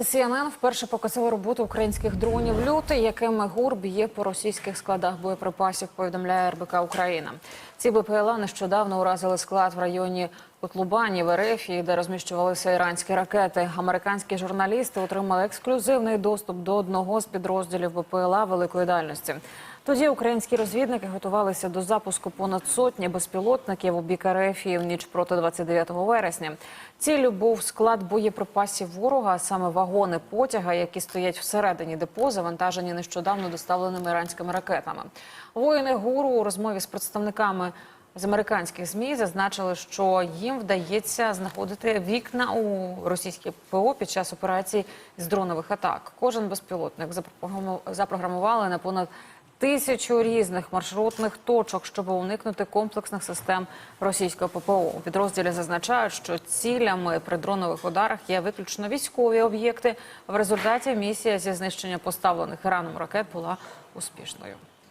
CNN вперше показали роботу українських дронів люти, якими ГУР б'є по російських складах боєприпасів. Повідомляє РБК Україна. Ці БПЛА нещодавно уразили склад в районі Котлубані в РФ, де розміщувалися іранські ракети. Американські журналісти отримали ексклюзивний доступ до одного з підрозділів БПЛА великої дальності. Тоді українські розвідники готувалися до запуску понад сотні безпілотників у бік РФ в ніч проти 29 вересня. Ціллю був склад боєприпасів ворога, а саме вагони потяга, які стоять всередині депо, завантажені нещодавно доставленими іранськими ракетами. Воїни гуру у розмові з представниками з американських змі зазначили, що їм вдається знаходити вікна у російській ПО під час операцій з дронових атак. Кожен безпілотник запрограму- запрограмували на понад тисячу різних маршрутних точок, щоб уникнути комплексних систем російського ППО. У підрозділі зазначають, що цілями при дронових ударах є виключно військові об'єкти. В результаті місія зі знищення поставлених Іраном ракет була успішною.